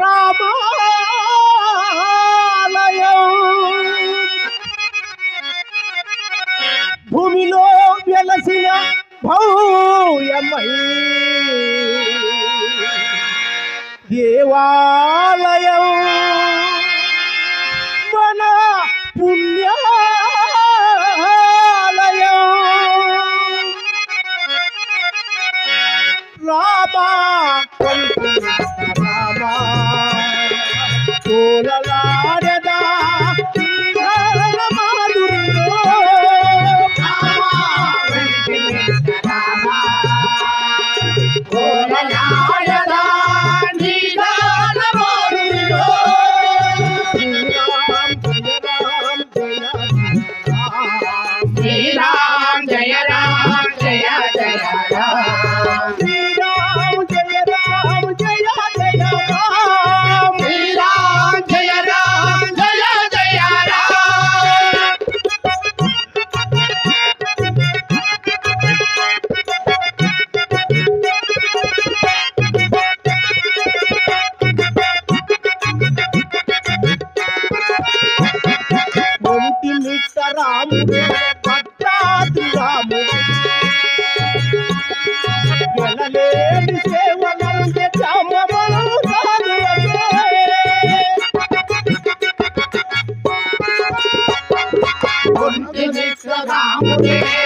రామాలయం. భూమిలో వెలసిన భౌయమై. దేవాలయం. మన పుణ్యాలయం. Rama Give me the down.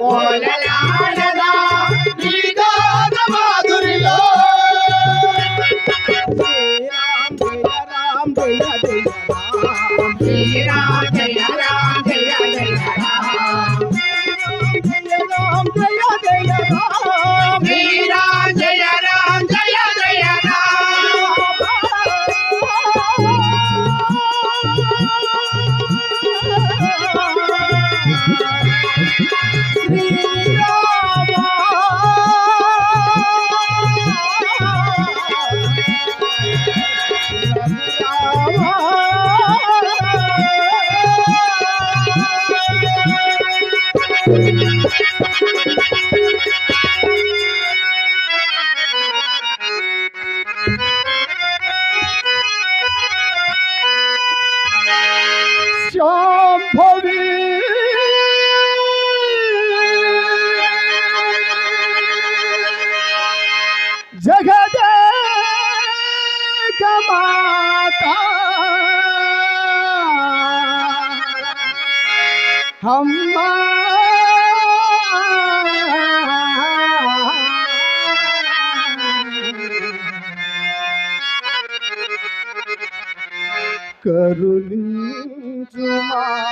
我来 ভরি জগদে কমাতা हमारा करुणी जुमा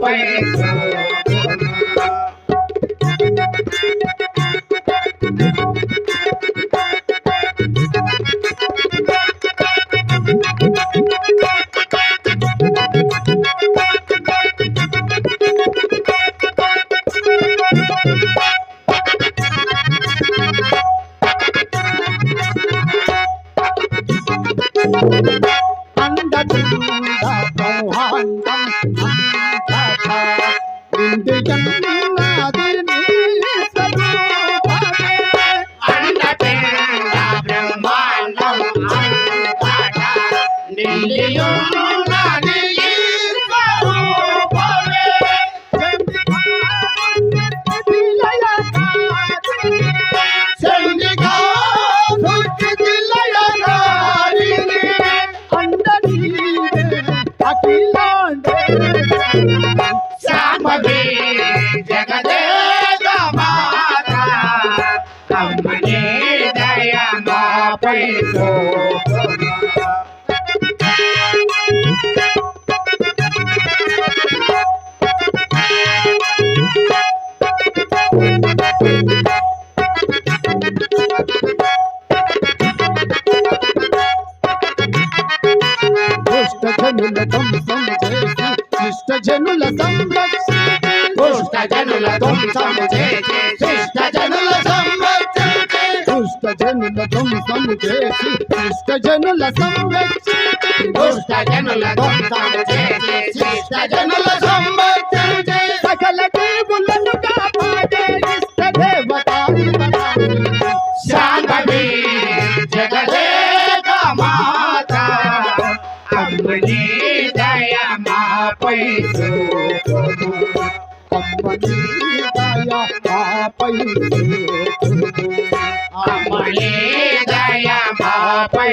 away. జనుల సంరక్షణ దుష్ట జనుల ధ్వంసము చేసి జనుల సంరక్షించి సకల దేవులను కాపాడే ఇష్ట దేవత శాంభవి జగదేక మాత. అమ్మని దయ మాపై అమ్మని దయ అమ్మని దయ మాపై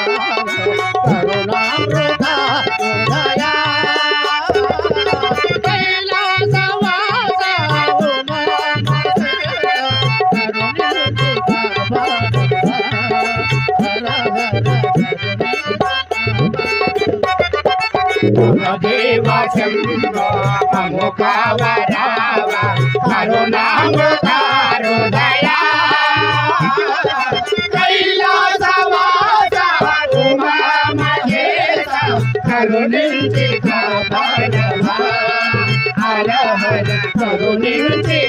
దేవ శంభో మము కైలాసవాస కరుణించి హర హర కరుణించి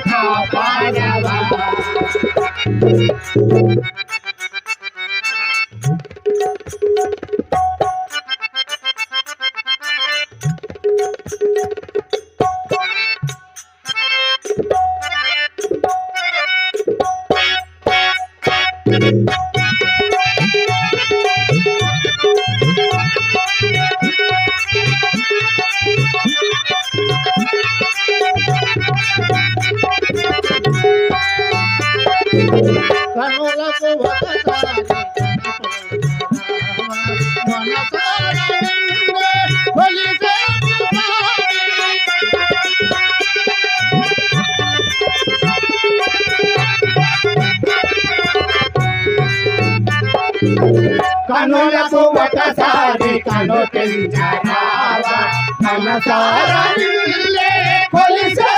కనులకు ఒకసారి కను తెంచరావా కనసారా కొలిసే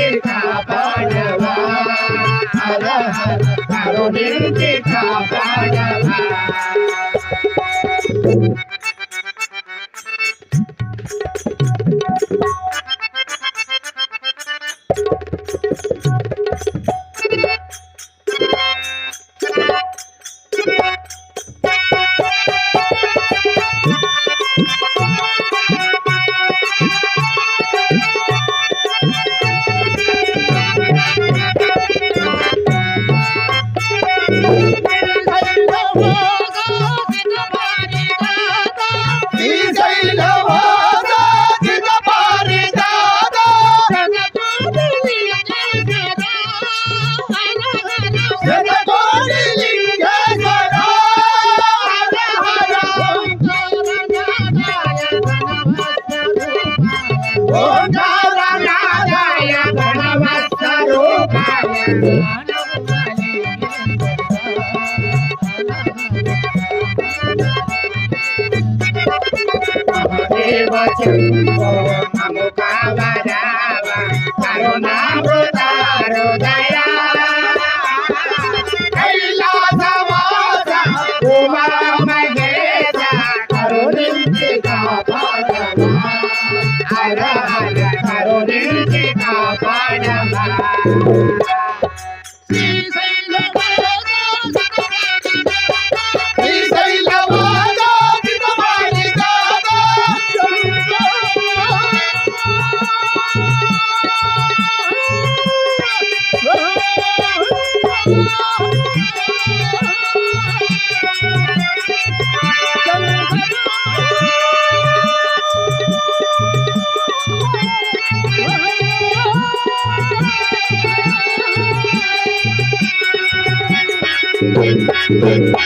I don't Karo Nintika Panyawa Thank.